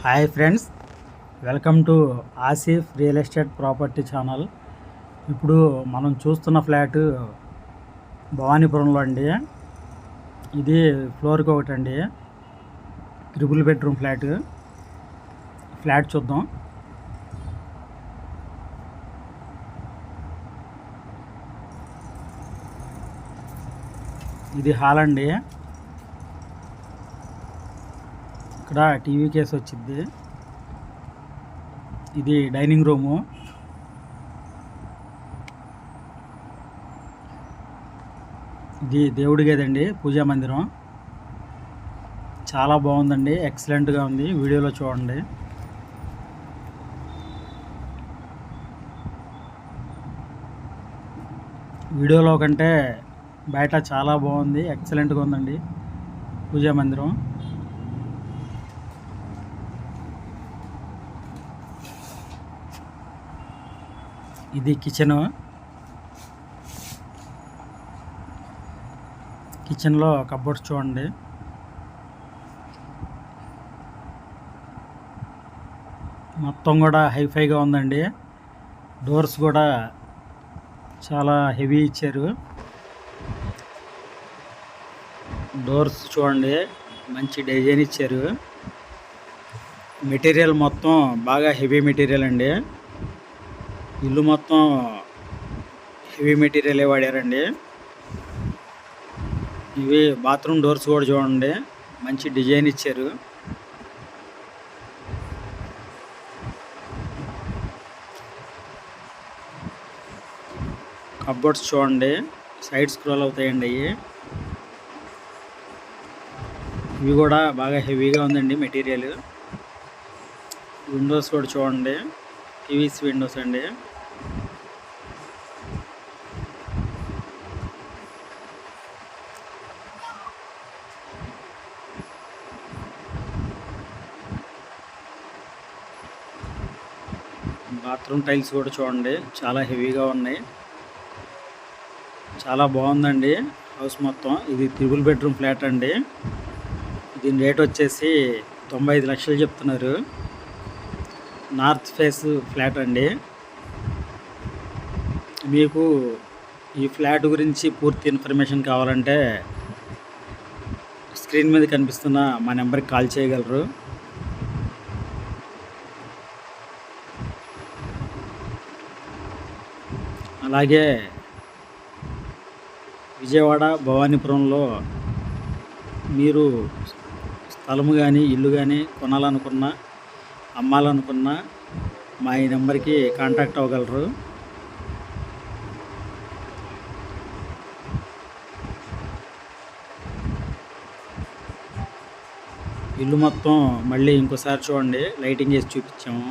Hi friends welcome to Asif real estate property channel. ఇప్పుడు మనం చూస్తున్న ఫ్లాట్ భవానీపురంలో అండి. ఇది ఫ్లోర్కి ఒకటి అండి త్రిబుల్ బెడ్రూమ్ ఫ్లాట్. ఫ్లాట్ చూద్దాం. ఇది హాల్ అండి. రా టీవీ కేసు వచ్చింది ఇది డైనింగ్ రూము. ఇది దేవుడి గదండి పూజా మందిరం. చాలా బాగుందండి ఎక్సలెంట్గా ఉంది వీడియోలో చూడండి. వీడియోలో కంటే బయట చాలా బాగుంది ఎక్సలెంట్గా ఉందండి పూజా మందిరం. ఇది కిచెన్ కిచెన్లో కబోర్డ్స్ చూడండి. మొత్తం కూడా హైఫైగా ఉందండి. డోర్స్ కూడా చాలా హెవీ ఇచ్చారు. డోర్స్ చూడండి మంచి డిజైన్ ఇచ్చారు. మెటీరియల్ మొత్తం బాగా హెవీ మెటీరియల్ అండి. ఇల్లు మొత్తం హెవీ మెటీరియలే వాడారండి. ఇవి బాత్రూమ్ డోర్స్ కూడా చూడండి మంచి డిజైన్ ఇచ్చారు. కబోర్డ్స్ చూడండి సైడ్ స్క్రోల్ అవుతాయండి అవి ఇవి కూడా బాగా హెవీగా ఉందండి మెటీరియల్ విండోస్ కూడా చూడండి టీవీస్ విండోస్ అండి. బాత్రూమ్ టైల్స్ కూడా చూడండి. చాలా హెవీగా ఉన్నాయి. చాలా బాగుందండి హౌస్ మొత్తం. ఇది త్రిబుల్ బెడ్రూమ్ ఫ్లాట్ అండి. దీని రేట్ వచ్చేసి తొంభై ఐదు లక్షలు చెప్తున్నారు. నార్త్ ఫేస్ ఫ్లాట్ అండి. మీకు ఈ ఫ్లాట్ గురించి పూర్తి ఇన్ఫర్మేషన్ కావాలంటే స్క్రీన్ మీద కనిపిస్తున్న మా నెంబర్కి కాల్ చేయగలరు. అలాగే విజయవాడ భవానీపురంలో మీరు స్థలము కానీ ఇల్లు కానీ కొనాలనుకున్నా అమ్మాలనుకున్నా మా ఈ నెంబర్కి కాంటాక్ట్ అవ్వగలరు. ఇల్లు మొత్తం మళ్ళీ ఇంకోసారి చూడండి. లైటింగ్ వేసి చూపించాము.